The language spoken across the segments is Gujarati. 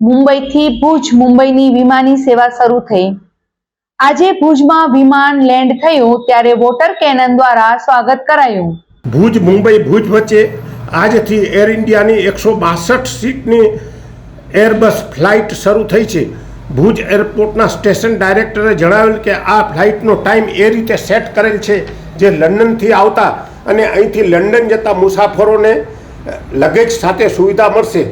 મુંબઈથી ભુજ મુંબઈની વિમાની સેવા શરૂ થઈ. આજે ભુજમાં વિમાન લેન્ડ થયું ત્યારે વોટર કેનન દ્વારા સ્વાગત કરાયું. ભુજ, મુંબઈ, ભુજ વચ્ચે આજથી એર ઇન્ડિયાની એકસો બાસઠ સીટની એરબસ ફ્લાઇટ શરૂ થઈ છે. ભુજ એરપોર્ટના સ્ટેશન ડાયરેક્ટરે જણાવેલ કે આ ફ્લાઇટનો ટાઈમ એ રીતે સેટ કરેલ છે જે લંડનથી આવતા અને અહીંથી લંડન જતા મુસાફરોને લગેજ સાથે સુવિધા મળશે.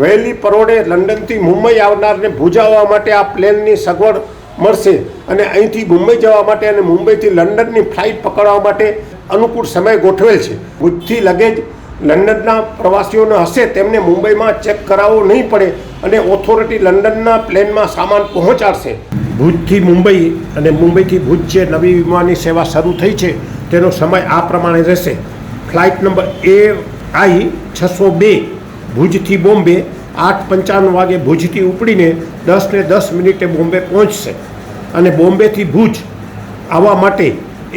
વહેલી પરોડે લંડનથી મુંબઈ આવનારને ભૂજાવવા માટે આ પ્લેનની સગવડ મળશે અને અહીંથી મુંબઈ જવા માટે અને મુંબઈથી લંડનની ફ્લાઇટ પકડવા માટે અનુકૂળ સમય ગોઠવેલ છે. ભુજથી લગેજ લંડનના પ્રવાસીઓને હશે તેમને મુંબઈમાં ચેક કરાવવો નહીં પડે અને ઓથોરિટી લંડનના પ્લેનમાં સામાન પહોંચાડશે. ભુજથી મુંબઈ અને મુંબઈથી ભુજ જે નવી વિમાની સેવા શરૂ થઈ છે તેનો સમય આ પ્રમાણે રહેશે. ફ્લાઇટ નંબર એ આઈ છસો બે ભુજથી બોમ્બે આઠ પંચાવન વાગે ભુજથી ઉપડીને દસ ને દસ મિનિટે બોમ્બે પહોંચશે. અને બોમ્બેથી ભુજ આવવા માટે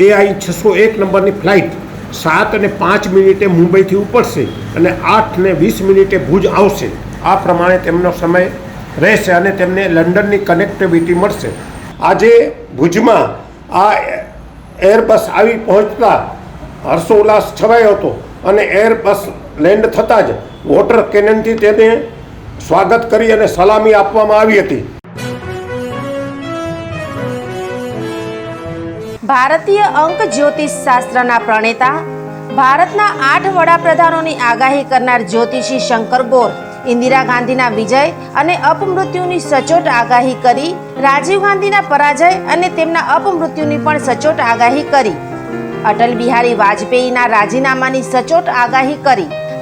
એઆઈ છસો એક નંબરની ફ્લાઇટ સાત અને પાંચ મિનિટે મુંબઈથી ઉપડશે અને આઠ ને વીસ મિનિટે ભુજ આવશે. આ પ્રમાણે તેમનો સમય રહેશે અને તેમને લંડનની કનેક્ટિવિટી મળશે. આજે ભુજમાં આ એરબસ આવી પહોંચતા હર્ષોલ્લાસ છવાયો હતો અને એરબસ લેન્ડ થતાં જ વોટર કેનનથી તેને સ્વાગત કરી અને સલામી આપવામાં આવી હતી. ભારતીય અંક જ્યોતિષ શાસ્ત્રના પ્રણેતા, ભારતના આઠ વડાપ્રધાનોની આગાહી કરનાર જ્યોતિષી શંકર ગોર, ઇન્દિરા ગાંધીના વિજય અને અપમૃત્યુની સચોટ આગાહી કરી, રાજીવ ગાંધીના પરાજય અને તેમના અપમૃત્યુની પણ સચોટ આગાહી કરી. અટલ બિહારી વાજપેયીના રાજીનામાની સચોટ આગાહી કરી.